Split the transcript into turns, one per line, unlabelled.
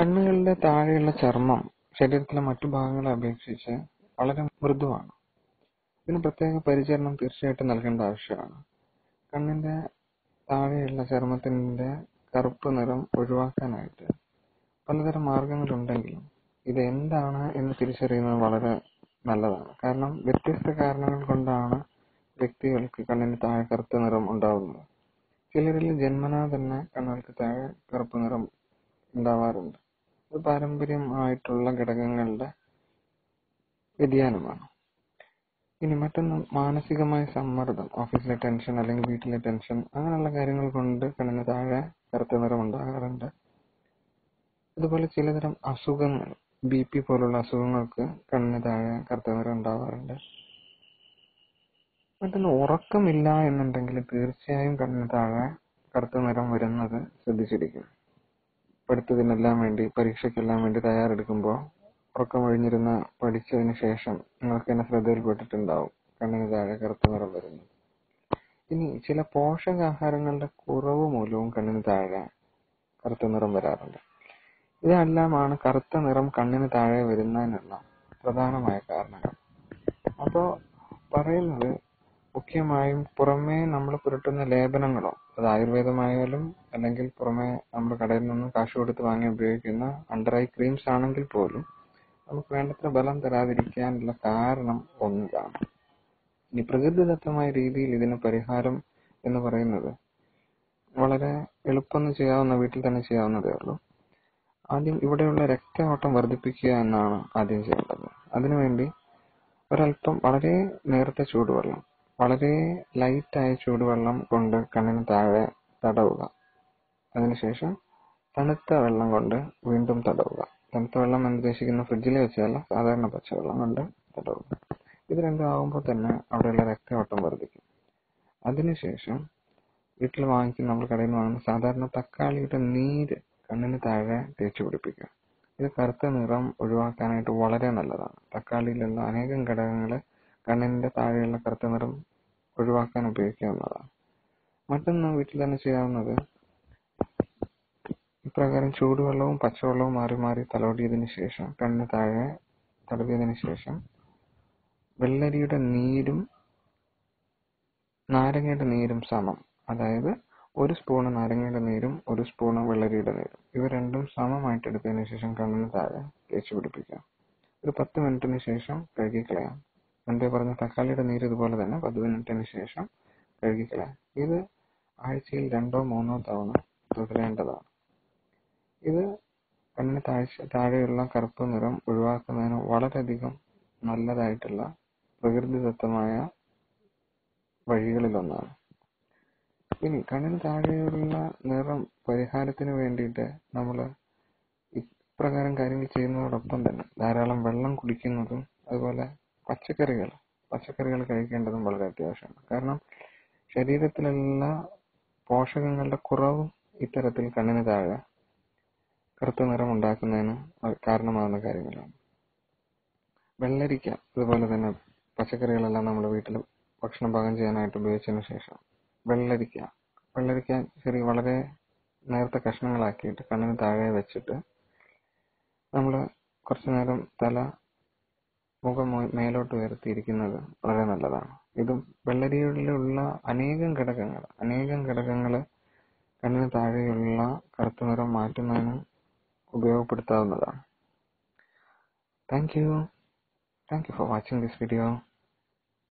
കണ്ണുകളുടെ താഴെയുള്ള ചർമ്മം ശരീരത്തിലെ മറ്റു ഭാഗങ്ങളെ അപേക്ഷിച്ച് വളരെ മൃദുവാണ്. ഇതിന് പ്രത്യേക പരിചരണം തീർച്ചയായിട്ടും നൽകേണ്ട ആവശ്യമാണ്. കണ്ണിന്റെ താഴെയുള്ള ചർമ്മത്തിന്റെ കറുപ്പ് നിറം ഒഴിവാക്കാനായിട്ട് പലതരം മാർഗങ്ങളുണ്ടെങ്കിലും ഇത് എന്താണ് എന്ന് തിരിച്ചറിയുന്നത് വളരെ നല്ലതാണ്. കാരണം വ്യത്യസ്ത കാരണങ്ങൾ കൊണ്ടാണ് വ്യക്തികൾക്ക് കണ്ണിന് താഴെ കറുത്ത നിറം ഉണ്ടാവുന്നത്. ചിലരിൽ ജന്മനാ തന്നെ കണ്ണുകൾക്ക് താഴെ കറുപ്പ് നിറം ഉണ്ടാവാറുണ്ട്. ഇത് പാരമ്പര്യമായിട്ടുള്ള ഘടകങ്ങളുടെ വ്യതിയാനമാണ്. ഇനി മറ്റൊന്ന് മാനസികമായ സമ്മർദ്ദം ഓഫീസിലെ ടെൻഷൻ അല്ലെങ്കിൽ വീട്ടിലെ ടെൻഷൻ അങ്ങനെയുള്ള കാര്യങ്ങൾ കൊണ്ട് കണ്ണിന് താഴെ കറുത്ത നിറം ഉണ്ടാകാറുണ്ട് അതുപോലെ ചിലതരം അസുഖങ്ങൾ ബി പി പോലുള്ള അസുഖങ്ങൾക്ക് കണ്ണിന് താഴെ കറുത്ത നിറം ഉണ്ടാവാറുണ്ട്. മറ്റൊന്ന് ഉറക്കമില്ല എന്നുണ്ടെങ്കിൽ തീർച്ചയായും കണ്ണിന് താഴെ കറുത്ത നിറം വരുന്നത് ശ്രദ്ധിച്ചിരിക്കും പഠിത്തത്തിനെല്ലാം വേണ്ടി പരീക്ഷയ്ക്കെല്ലാം വേണ്ടി തയ്യാറെടുക്കുമ്പോൾ ഉറക്കം ഒഴിഞ്ഞിരുന്ന പഠിച്ചതിന് ശേഷം നിങ്ങൾക്ക് തന്നെ ശ്രദ്ധയിൽപ്പെട്ടിട്ടുണ്ടാവും. കണ്ണിന് താഴെ കറുത്ത നിറം വരുന്നു. ഇനി ചില പോഷകാഹാരങ്ങളുടെ കുറവ് മൂലവും കണ്ണിന് താഴെ കറുത്ത നിറം വരാറുണ്ട്. ഇതെല്ലാമാണ് കറുത്ത നിറം കണ്ണിന് താഴെ വരുന്നതിനുള്ള പ്രധാനമായ കാരണങ്ങൾ. അപ്പോൾ പറയുന്നത് മുഖ്യമായും പുറമേ നമ്മൾ പുരട്ടുന്ന ലേപനങ്ങളോ അത് ആയുർവേദമായാലും അല്ലെങ്കിൽ പുറമേ നമ്മൾ കടയിൽ നിന്ന് കാശ് കൊടുത്ത് വാങ്ങി ഉപയോഗിക്കുന്ന അണ്ടർ ഐ ക്രീംസ് ആണെങ്കിൽ പോലും നമുക്ക് വേണ്ടത്ര ബലം തരാതിരിക്കാനുള്ള കാരണം ഒന്നിതാണ് ഇനി പ്രകൃതിദത്തമായ രീതിയിൽ ഇതിന് പരിഹാരം എന്ന് പറയുന്നത് വളരെ എളുപ്പം ചെയ്യാവുന്ന വീട്ടിൽ തന്നെ ചെയ്യാവുന്നതേ ഉള്ളൂ. ആദ്യം ഇവിടെയുള്ള രക്തയോട്ടം വർദ്ധിപ്പിക്കുക എന്നാണ് ആദ്യം ചെയ്യേണ്ടത്. അതിനുവേണ്ടി ഒരൽപ്പം വളരെ നേർത്ത ചൂടുവെള്ളം വളരെ ലൈറ്റായ ചൂടുവെള്ളം കൊണ്ട് കണ്ണിന് താഴെ തടവുക. അതിനുശേഷം തണുത്ത വെള്ളം കൊണ്ട് വീണ്ടും തടവുക. തണുത്ത വെള്ളം എന്ന് ഉദ്ദേശിക്കുന്ന ഫ്രിഡ്ജിൽ വെച്ചതല്ല സാധാരണ പച്ചവെള്ളം കൊണ്ട് തടവുക. ഇത് രണ്ടും ആകുമ്പോൾ തന്നെ അവിടെയുള്ള രക്തയോട്ടം വർദ്ധിക്കും. അതിനുശേഷം വീട്ടിൽ വാങ്ങിക്കുന്ന നമ്മൾ കടയിൽ നിന്ന് വാങ്ങുന്ന സാധാരണ തക്കാളിയുടെ നീര് കണ്ണിന് താഴെ തേച്ച് പിടിപ്പിക്കുക. ഇത് കറുത്ത നിറം ഒഴിവാക്കാനായിട്ട് വളരെ നല്ലതാണ്. തക്കാളിയിലുള്ള അനേകം ഘടകങ്ങൾ കണ്ണിന്റെ താഴെയുള്ള കറുത്ത നിറം ഒഴിവാക്കാൻ ഉപയോഗിക്കാവുന്നതാണ്. മറ്റൊന്ന് വീട്ടിൽ തന്നെ ചെയ്യാവുന്നത് ഇപ്രകാരം ചൂടുവെള്ളവും പച്ചവെള്ളവും മാറി മാറി തലോടിയതിനു ശേഷം കണ്ണിന് താഴെ തടവിയതിനു ശേഷം വെള്ളരിയുടെ നീരും നാരങ്ങയുടെ നീരും സമം. അതായത് ഒരു സ്പൂണ് നാരങ്ങയുടെ നീരും ഒരു സ്പൂണ് വെള്ളരിയുടെ നീരും. ഇവ രണ്ടും സമമായിട്ട് എടുത്തതിന് ശേഷം കണ്ണിന് താഴെ തേച്ച് പിടിപ്പിക്കാം. ഒരു പത്ത് മിനിറ്റിന് ശേഷം കഴുകിക്കളയാം മുൻപേ പറഞ്ഞ തക്കാളിയുടെ നീര് ഇതുപോലെ തന്നെ പത്ത് മിനിറ്റിന് ശേഷം കഴുകിക്കളയാം. ഇത് ആഴ്ചയിൽ രണ്ടോ മൂന്നോ തവണ തുടരേണ്ടതാണ്. ഇത് കണ്ണിന് താഴ്ച താഴെയുള്ള കറുപ്പ് നിറം ഒഴിവാക്കുന്നതിന് വളരെയധികം നല്ലതായിട്ടുള്ള പ്രകൃതിദത്തമായ വഴികളിലൊന്നാണ്. ഇനി കണ്ണിന് താഴെയുള്ള നിറം പരിഹാരത്തിന് വേണ്ടിയിട്ട് നമ്മൾ ഇപ്രകാരം കാര്യങ്ങൾ ചെയ്യുന്നതോടൊപ്പം തന്നെ ധാരാളം വെള്ളം കുടിക്കുന്നതും അതുപോലെ പച്ചക്കറികൾ പച്ചക്കറികൾ കഴിക്കേണ്ടതും വളരെ അത്യാവശ്യമാണ്. കാരണം ശരീരത്തിലുള്ള പോഷകങ്ങളുടെ കുറവും ഇത്തരത്തിൽ കണ്ണിന് താഴെ കറുത്ത നിറം ഉണ്ടാക്കുന്നതിന് കാരണമാകുന്ന കാര്യങ്ങളാണ്. വെള്ളരിക്ക അതുപോലെ തന്നെ പച്ചക്കറികളെല്ലാം നമ്മൾ വീട്ടിൽ ഭക്ഷണം പാകം ചെയ്യാനായിട്ട് ഉപയോഗിച്ചതിന് ശേഷം വെള്ളരിക്ക വെള്ളരിക്ക ചെറിയ വളരെ നേരത്തെ കഷ്ണങ്ങളാക്കിയിട്ട് കണ്ണിന് താഴെ വെച്ചിട്ട് നമ്മൾ കുറച്ചു നേരം തല മുഖം മേലോട്ട് ഉയർത്തിയിരിക്കുന്നത് വളരെ നല്ലതാണ്. ഇതും വെള്ളരിയിലുള്ള അനേകം ഘടകങ്ങൾ അനേകം ഘടകങ്ങൾ കണ്ണിന് താഴെയുള്ള കറുത്ത നിറം മാറ്റുന്നതിന് ഉപയോഗപ്പെടുത്താവുന്നതാണ്. Thank you thank you for watching this video